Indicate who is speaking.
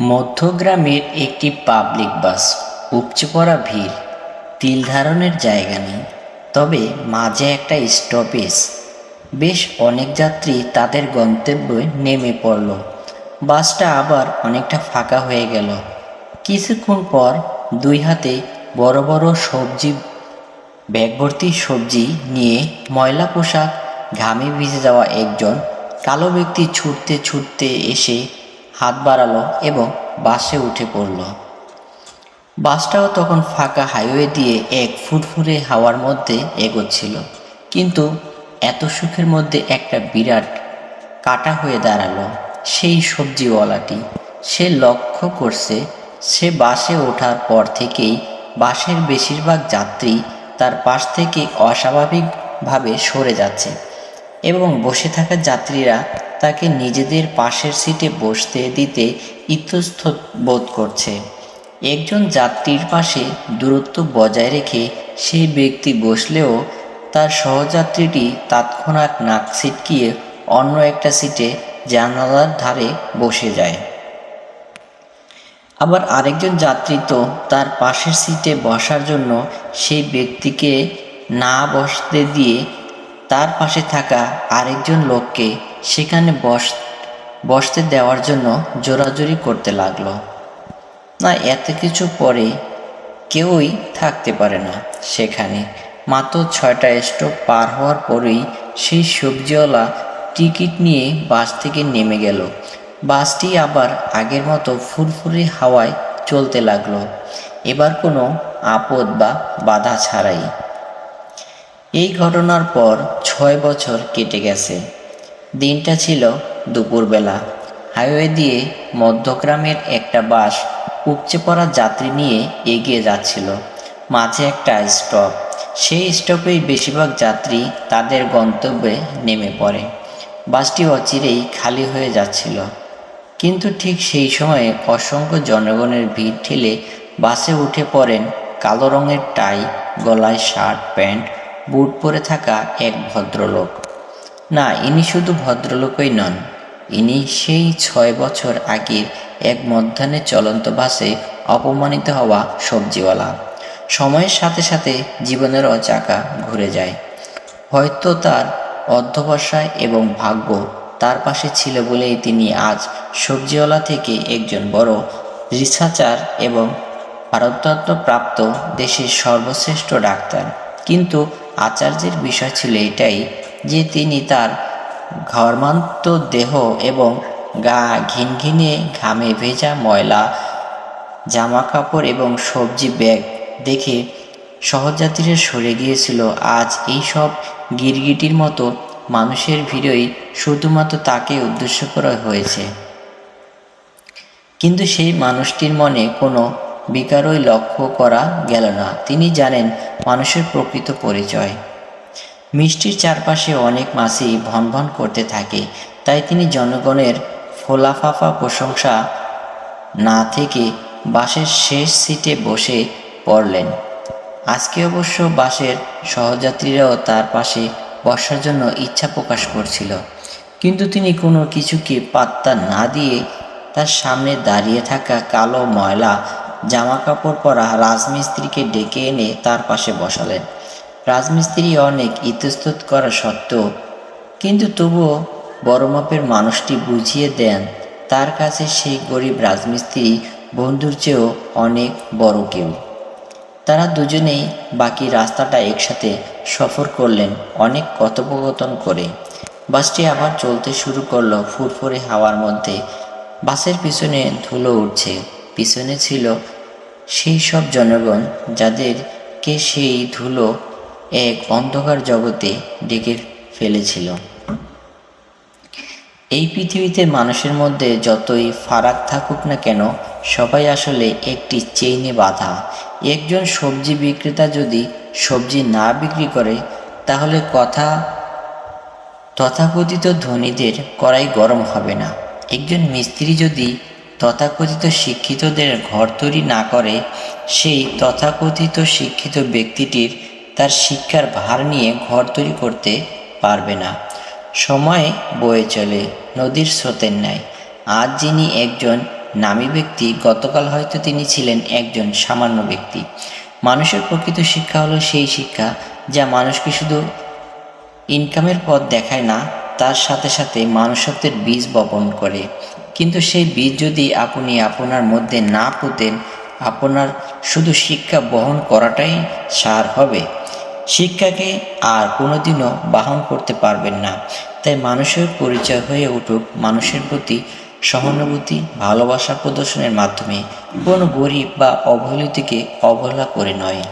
Speaker 1: মধ্যগ্রামের একটি public bus উপচে পড়া ভিড়, তিল ধারণের জায়গা নেই। তবে মাঝে একটা স্টপেজ বেশ অনেক যাত্রী তাদের গন্তব্যে নেমে পড়ল। বাসটা আবার অনেকটা ফাঁকা হয়ে গেল। কিছুক্ষণ পর দুই হাতে বড় বড় সবজি, ব্যাগভর্তি সবজি নিয়ে ময়লা পোশাক, ঘামে ভিজে যাওয়া একজন কালো ব্যক্তি ছুটতে ছুটতে এসে হাত বাড়ালো এবং বাসে উঠে পড়ল। বাসটাও তখন ফাঁকা হাইওয়ে দিয়ে এক ফুরফুরে হাওয়ার মধ্যে এগোচ্ছিল। কিন্তু এত সুখের মধ্যে একটা বিরাট কাটা হয়ে দাঁড়াল সেই সবজিওয়ালাটি। সে লক্ষ্য করছে, সে বাসে ওঠার পর থেকেই বাসের বেশিরভাগ যাত্রী তার পাশ থেকে অস্বাভাবিকভাবে সরে যাচ্ছে এবং বসে থাকা যাত্রীরা তাকে নিজেদের পাশের সিটে বসতে দিতে ইতস্তত বোধ করছে। একজন যাত্রীর পাশে দূরত্ব বজায় রেখে সেই ব্যক্তি বসলেও তার সহযাত্রীটি তৎক্ষণাৎ নাক ছিটকিয়ে অন্য একটা সিটে জানালার ধারে বসে যায়। আবার আরেকজন যাত্রী তো তার পাশের সিটে বসার জন্য সেই ব্যক্তিকে না বসতে দিয়ে তার পাশে থাকা আরেকজন লোককে সেখানে বস, বসতে দেওয়ার জন্য জোরাজুরি করতে লাগল। না, এত কিছু পরে কেউই থাকতে পারে না সেখানে। মাত্র ছয়টা স্টপ পার হওয়ার পরেই সেই সবজিওয়ালা টিকিট নিয়ে বাস থেকে নেমে গেল। বাসটি আবার আগের মতো ফুরফুরে হাওয়ায় চলতে লাগল। এবার কোনো আপদ বা বাধা ছাড়াই। এই ঘটনার পর ছয় বছর কেটে গেছে। দিনটা ছিল দুপুরবেলা। হাইওয়ে দিয়ে মধ্যগ্রামের একটা বাস উপচে পড়া যাত্রী নিয়ে এগিয়ে যাচ্ছিল। মাঝে একটা স্টপ। সেই স্টপেই বেশিরভাগ যাত্রী তাদের গন্তব্যে নেমে পড়ে। বাসটি অচিরেই খালি হয়ে যাচ্ছিল। কিন্তু ঠিক সেই সময়ে অসংখ্য জনগণের ভিড় ঠেলে বাসে উঠে পড়েন কালো রঙের টাই, গলায় শার্ট, প্যান্ট বুট পরে থাকা এক ভদ্রলোক। না, ইনি শুধু ভদ্রলোকই নন, ইনি সেই ছয় বছর আগের এক মধ্যাহ্নে চলন্ত বাসে অপমানিত হওয়া সবজিওয়ালা। সময়ের সাথে সাথে জীবনেরও চাকা ঘুরে যায়। হয়তো তার অধ্যবসায় এবং ভাগ্য তার পাশে ছিল বলেই তিনি আজ সবজিওয়ালা থেকে একজন বড় রিসার্চার এবং ভারতরত্ন প্রাপ্ত দেশের সর্বশ্রেষ্ঠ ডাক্তার। কিন্তু আচার্যের বিষয় ছিল এটাই যে তিনি তার ঘর্মান্ত দেহ এবং গা ঘিনঘিনে ঘামে ভেজা ময়লা জামা কাপড় এবং সবজি ব্যাগ দেখে সহযাত্রীরা সরে গিয়েছিল। আজ এই সব গিরগিটির মতো মানুষের ভিড়ই শুধুমাত্র তাকে উদ্দেশ্য করা হয়েছে। কিন্তু সেই মানুষটির মনে কোনো বিকারই লক্ষ্য করা গেল না। তিনি জানেন মানুষের প্রকৃত পরিচয়। মিষ্টির চারপাশে অনেক মাছি ভন ভন করতে থাকে, তাই তিনি জনগণের ফোলাফাফা প্রশংসা না থেকে বাসের শেষ সিটে বসে পড়লেন। আজকে অবশ্য বাসের সহযাত্রীরাও তার পাশে বসার জন্য ইচ্ছা প্রকাশ করছিল, কিন্তু তিনি কোনো কিছুকে পাত্তা না দিয়ে তার সামনে দাঁড়িয়ে থাকা কালো ময়লা জামা কাপড় পরা রাজমিস্ত্রিকে ডেকে এনে তার পাশে বসালেন। রাজমিস্ত্রি অনেক ইতস্তত করা সত্ত্বেও, কিন্তু তবুও বড় মাপের মানুষটি বুঝিয়ে দেন, তার কাছে সেই গরিব রাজমিস্ত্রি বন্ধুর চেয়েও অনেক বড় কেউ। তারা দুজনেই বাকি রাস্তাটা একসাথে সফর করলেন, অনেক কথোপকথন করে। বাসটি আবার চলতে শুরু করল ফুরফুরে হাওয়ার মধ্যে। বাসের পিছনে ধুলো উঠছে, পিছনে ছিল সেই সব জনগণ যাদেরকে সেই ধুলো এক অন্ধকার জগতে ডেকে ফেলেছিল। এই পৃথিবীতে মানুষের মধ্যে যতই ফারাক থাকুক না কেন, সবাই আসলে একটি চেইনে বাঁধা। একজন সবজি বিক্রেতা যদি সবজি না বিক্রি করে, তাহলে কথা তথাকথিত ধনীদের করাই গরম হবে না। একজন মিস্ত্রি যদি তথাকথিত শিক্ষিতদের ঘর তৈরি না করে, সেই তথাকথিত শিক্ষিত ব্যক্তিটির তার শিক্ষার ভার নিয়ে ঘর তৈরি করতে পারবে না। সময় বয়ে চলে, নদীর স্রোতের ন্যায়। আজ যিনি একজন নামী ব্যক্তি, গতকাল হয়তো তিনি ছিলেন একজন সামান্য ব্যক্তি। মানুষের প্রকৃত শিক্ষা হলো সেই শিক্ষা, যা মানুষকে শুধু ইনকামের পথ দেখায় না, তার সাথে সাথে মানুষত্বের বীজ বপন করে। কিন্তু সেই বীজ যদি আপনি আপনার মধ্যে না পুঁতেন, আপনার শুধু শিক্ষা বহন করাটাই সার হবে। শিক্ষাকে আর কোনোদিনও বাহন করতে পারবেন না। তাই মানুষের পরিচয় হয়ে উঠুক, মানুষের প্রতি সহানুভূতি, ভালোবাসা প্রদর্শনের মাধ্যমে। কোনো গরিব বা অবহেলিতকে অবহেলা করে নয়।